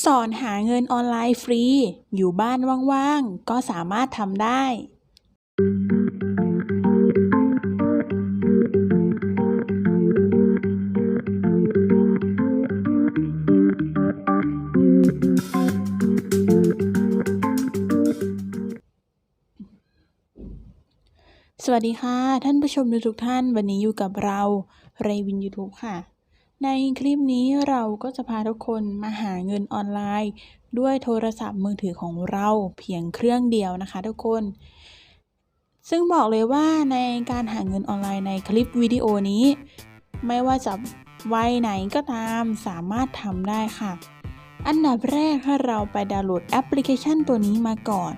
สอนหาเงินออนไลน์ฟรี อยู่บ้านว่างๆ ก็สามารถทำได้ สวัสดีค่ะ ท่านผู้ชมทุกท่าน วันนี้อยู่กับเรา เรวิน YouTube ค่ะ ในคลิปนี้เราก็จะพาทุกคนมาหาเงินออนไลน์ ด้วยโทรศัพท์มือถือของเราเพียงเครื่องเดียวนะคะทุกคน ซึ่งบอกเลยว่าในการหาเงินออนไลน์ในคลิปวิดีโอนี้ ไม่ว่าจะวัยไหนก็ตามสามารถทำได้ค่ะ อันดับแรกให้เราไปดาวน์โหลดแอปพลิเคชันตัวนี้มาก่อน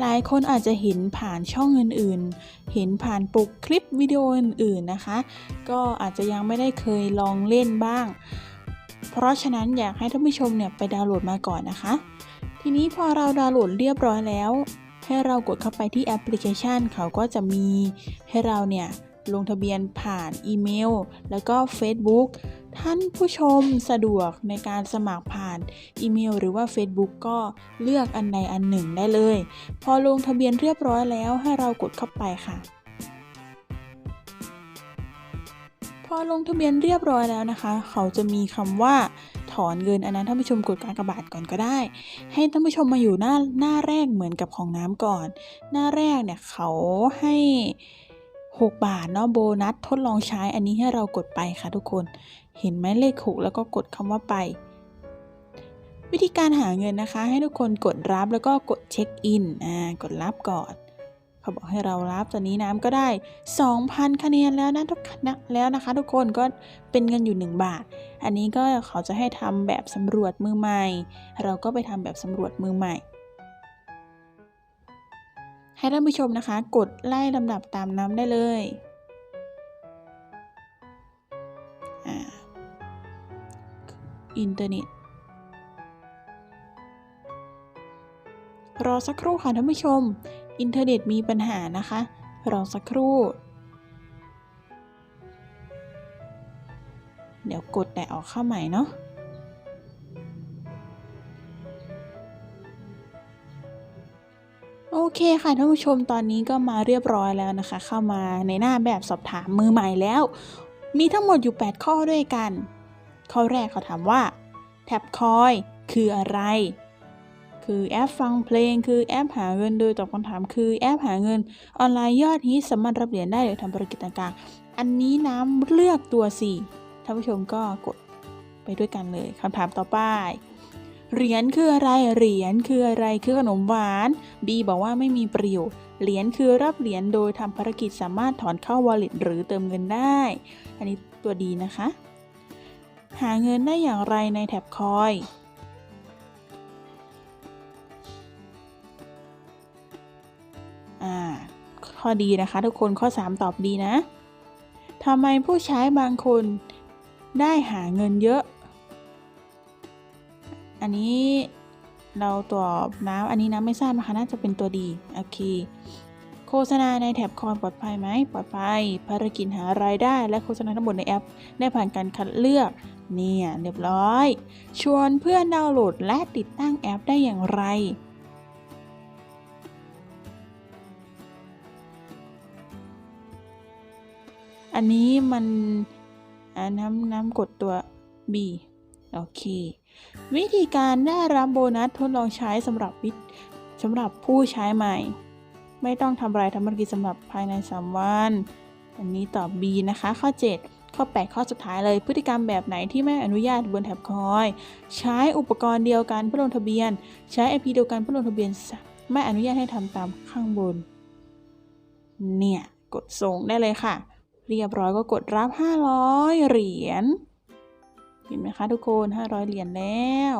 หลายคนอาจจะเห็นผ่านช่องอื่นๆ เห็นผ่านปกคลิปวิดีโออื่นๆนะคะ ก็อาจจะยังไม่ได้เคยลองเล่นบ้าง เพราะฉะนั้นอยากให้ท่านผู้ชมเนี่ยไปดาวน์โหลดมาก่อนนะคะ ทีนี้พอเราดาวน์โหลดเรียบร้อยแล้ว ให้เรากดเข้าไปที่แอปพลิเคชัน เขาก็จะมีให้เราเนี่ยลงทะเบียนผ่านอีเมล แล้วก็ Facebook ท่านผู้ชมสะดวกในการสมัครผ่าน อีเมล หรือว่า Facebook ก็เลือกอันใดอันหนึ่งได้เลย พอลงทะเบียนเรียบร้อยแล้วให้เรากดเข้าไปค่ะพอลงทะเบียนเรียบร้อยแล้วนะคะ เขาจะมีคำว่าถอนเงินอันนั้นท่านผู้ชมกดการกระบาดก่อนก็ได้ ให้ท่านผู้ชมมาอยู่หน้าหน้าแรกเหมือนกับของน้ำก่อน หน้าแรกเนี่ยเขาให้ 6 บาทเนาะโบนัสทดลองใช้อันนี้ให้เรากดไปค่ะทุกคน เห็นไหมเลข6แล้วก็กดคำว่าไป วิธีการหาเงินนะคะ ให้ทุกคนกดรับแล้วก็กดเช็คอินอ่ากดรับก่อนเขาบอกให้เรารับตอนนี้น้ำก็ได้ 2,000 คะแนนแล้วนะทุกนะแล้วนะคะ ทุกคนก็เป็นเงินอยู่ 1 บาท อันนี้ก็เขาจะให้ทำแบบสำรวจมือใหม่ เราก็ไปทำแบบสำรวจมือใหม่ ให้ท่านผู้ชมนะคะ กดไล่ลำดับตามน้ำได้เลยอ่าอินเทอร์เน็ต รอสักครู่ค่ะท่านผู้ชม อินเทอร์เน็ตมีปัญหานะคะ รอสักครู่ เดี๋ยวกดแต่ออกเข้าใหม่เนาะโอเคค่ะท่านผู้ชมตอนนี้ก็มาเรียบร้อยแล้วนะคะ เข้ามาในหน้าแบบสอบถามมือใหม่แล้ว มีทั้งหมดอยู่ 8 ข้อด้วยกัน ข้อแรกเขาถามว่า แท็บคอย คืออะไร คือแอปฟังเพลง คือแอปหาเงินโดยตอบคำถาม คือแอปหาเงินออนไลน์ยอดฮิตสามารถรับเหรียญได้หรือทำภารกิจต่างๆ อันนี้น้ำเลือกตัว 4 ท่านผู้ชมก็กดไปด้วยกันเลยคำถามต่อไปเหรียญคืออะไร เหรียญคืออะไรคือขนมหวาน B บอกว่าไม่มีประโยชน์ เหรียญคือรับเหรียญโดยทำภารกิจสามารถถอนเข้า wallet หรือเติมเงินได้ อันนี้ตัวดีนะคะ หาเงินได้อย่างไรในแท็บคอย ข้อดีนะคะ ทุกคนข้อ 3 ตอบดีนะทำไมผู้ใช้บางคนได้หาเงินเยอะ อันนี้เราตอบน้ำอันนี้น้ำไม่ทราบนะคะน่าจะเป็นตัวดีโอเคโฆษณาในแท็บคอนปลอดภัยไหมปลอดภัย ภารกิจหารายได้ และโฆษณาทั้งหมดในแอป ได้ผ่านการคัดเลือก เนี่ยเรียบร้อย ชวนเพื่อนดาวน์โหลดและติดตั้งแอปได้อย่างไร อันนี้มันน้ำน้ำกดตัว B โอเค วิธีการได้รับโบนัสทดลองใช้สำหรับวิสำหรับผู้ใช้ใหม่ ไม่ต้องทำอะไรทำภารกิจสำหรับภายใน 3 วัน อันนี้ตอบ B นะคะ ข้อ 7ข้อ 8 ข้อสุดท้ายเลย พฤติกรรมแบบไหนที่ไม่อนุญาตบนแท็บคอย ใช้อุปกรณ์เดียวกันเพื่อลงทะเบียน ใช้ IP เดียวกันเพื่อลงทะเบียน ไม่อนุญาตให้ทำตามข้างบน เนี่ย กดส่งได้เลยค่ะ เรียบร้อยก็กดรับ 500 เหรียญ เห็นไหมคะทุกคน 500 เหรียญแล้ว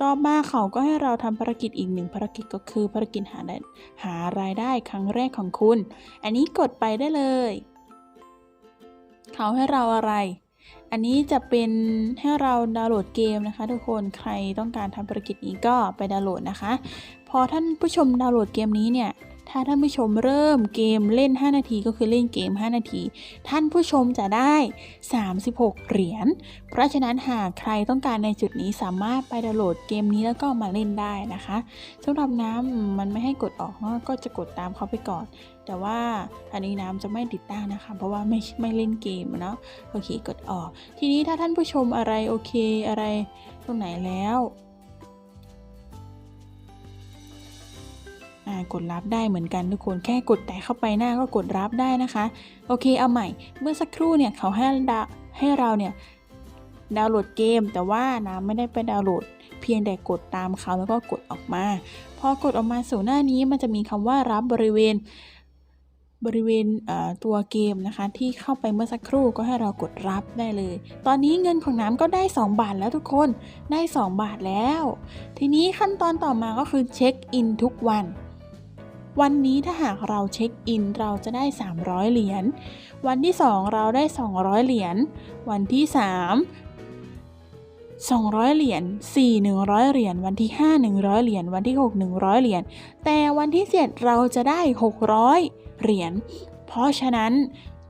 ต่อมาเขาก็ให้เราทำภารกิจอีกหนึ่งภารกิจก็คือภารกิจหาได้หารายได้ครั้งแรกของคุณ อันนี้กดไปได้เลย เขาให้เราอะไร อันนี้จะเป็นให้เราดาวน์โหลดเกมนะคะ ทุกคน ใครต้องการทำภารกิจนี้ก็ไปดาวน์โหลดนะคะ พอท่านผู้ชมดาวน์โหลดเกมนี้เนี่ย ถ้าท่านผู้ชมเริ่มเกมเล่น 5 นาทีก็คือเล่นเกม 5 นาที ท่านผู้ชมจะได้ 36 เหรียญ เพราะฉะนั้นหากใครต้องการในจุดนี้สามารถไปดาวน์โหลดเกมนี้แล้วก็มาเล่นได้นะคะสำหรับน้ำมันไม่ให้กดออกก็จะกดตามเขาไปก่อน แต่ว่าอันนี้น้ำจะไม่ติดตั้งนะคะ เพราะว่าไม่ไม่เล่นเกมเนาะโอเคกดออก ทีนี้ถ้าท่านผู้ชมอะไรโอเคอะไรตรงไหนแล้ว อ่ากดรับได้เหมือนกันทุกคนแค่กดแตะเข้าไปหน้าก็กดรับได้นะคะ โอเคเอาใหม่ เมื่อสักครู่เนี่ยเขาให้ดาให้เราเนี่ยดาวน์โหลดเกม แต่ว่าน้ำไม่ได้ไปดาวน์โหลด เพียงแต่กดตามเขาแล้วก็กดออกมา พอกดออกมาสู่หน้านี้มันจะมีคำว่ารับบริเวณบริเวณเตัวเกมนะคะที่เข้าไปเมื่อสักครู่ก็ให้เรากดรับได้เลย ตอนนี้เงินของน้ำก็ได้ 2 บาทแล้วทุกคนได้ 2 บาทแล้ว ทีนี้ขั้นตอนต่อมาก็คือเช็คอินทุกวัน วันนี้ถ้าหากเราเช็คอินเราจะได้ 300 เหรียญ วันที่ 2 เราได้ 200 เหรียญ วันที่ 3 200 เหรียญ 4 100 เหรียญ วันที่ 5 100 เหรียญ วันที่ 6 100 เหรียญ แต่วันที่ 7 เราจะได้ 600 เหรียญ เพราะฉะนั้น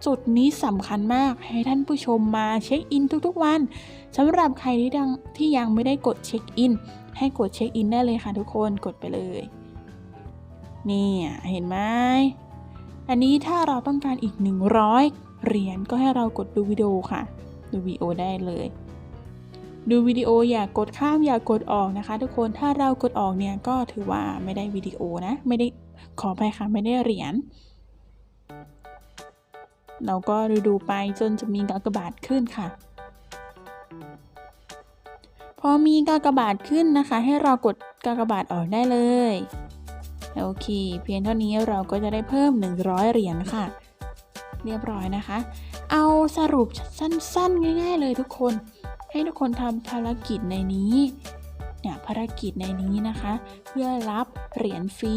จุดนี้สำคัญมากให้ท่านผู้ชมมาเช็คอินทุกๆวันสำหรับใครที่ยังที่ยังไม่ได้กดเช็คอินให้กดเช็คอินได้เลยค่ะทุกคนกดไปเลย นี่เห็นไหมอันนี้ถ้าเราต้องการอีก 100 เหรียญก็ให้เรากดดูวิดีโอค่ะ ดูวิดีโอได้เลย ดูวิดีโออย่ากกดข้ามอย่ากกดออกนะคะ ทุกคนถ้าเรากดออกเนี่ยก็ถือว่าไม่ได้วิดีโอนะ ไม่ได้ขอไปค่ะไม่ได้เหรียญเราก็ดูดูๆไปจนจะมีกากบาทขึ้นค่ะ พอมีกากบาทขึ้นนะคะ ให้เรากดกากบาทออกได้เลย โอเค เพียงเท่านี้เราก็จะได้เพิ่ม 100 เหรียญค่ะ เรียบร้อยนะคะ เอาสรุปสั้นๆ ง่าย ๆ เลยทุกคน ให้ทุกคนทำภารกิจในนี้เนี่ยภารกิจในนี้นะคะ เพื่อรับเหรียญฟรี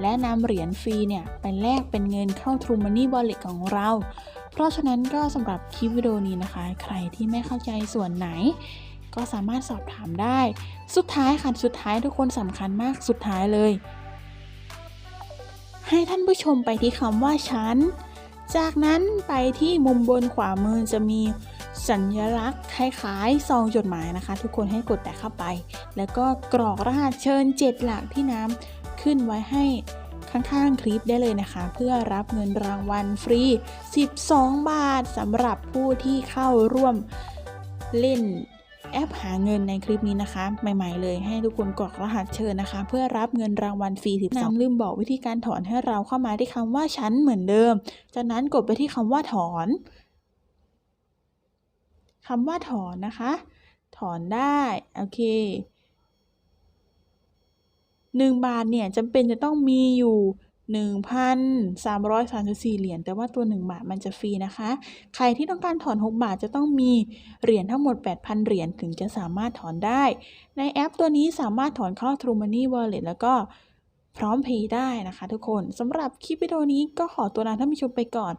และนำเหรียญฟรีเนี่ยไปแลกเป็นเงินเข้า True Money Wallet ของเรา เพราะฉะนั้นก็สำหรับคลิปวิดีโอนี้นะคะ ใครที่ไม่เข้าใจส่วนไหน ก็สามารถสอบถามได้ สุดท้ายค่ะ สุดท้ายทุกคนสำคัญมากสุดท้ายเลย ให้ท่านผู้ชมไปที่คำว่าฉันจากนั้นไปที่มุมบนขวามือจะมีสัญลักษณ์คล้ายๆซองจดหมายนะคะ ทุกคนให้กดแต่เข้าไป แล้วก็กรอกรหัสเชิญ 7 หลักที่น้ำขึ้นไว้ให้ข้างๆคลิปได้เลยนะคะ เพื่อรับเงินรางวัลฟรี 12 บาทสำหรับผู้ที่เข้าร่วมเล่น แอปหาเงินในคลิปนี้นะคะ ใหม่ ๆ เลยให้ทุกคนกรอกรหัสเชิญนะคะ เพื่อรับเงินรางวัลฟรี12น้ำลืมบอกวิธีการถอนให้เราเข้ามาที่คำว่าฉันเหมือนเดิม จากนั้นกดไปที่คำว่าถอนคำว่าถอนนะคะ ถอนได้โอเคหนึ่งบาทเนี่ยจำเป็นจะต้องมีอยู่ 1,334 เหรียญ แต่ว่าตัว 1 บาทมันจะฟรีนะคะ ใครที่ต้องการถอน 6 บาทจะต้องมีเหรียญทั้งหมด 8,000 เหรียญถึงจะสามารถถอนได้ ในแอปตัวนี้สามารถถอนเข้า True Money Wallet แล้วก็พร้อมเพย์ได้นะคะทุกคน สำหรับคลิปวิดีโอนี้ก็ขอตัวลาท่านผู้ชมไปก่อน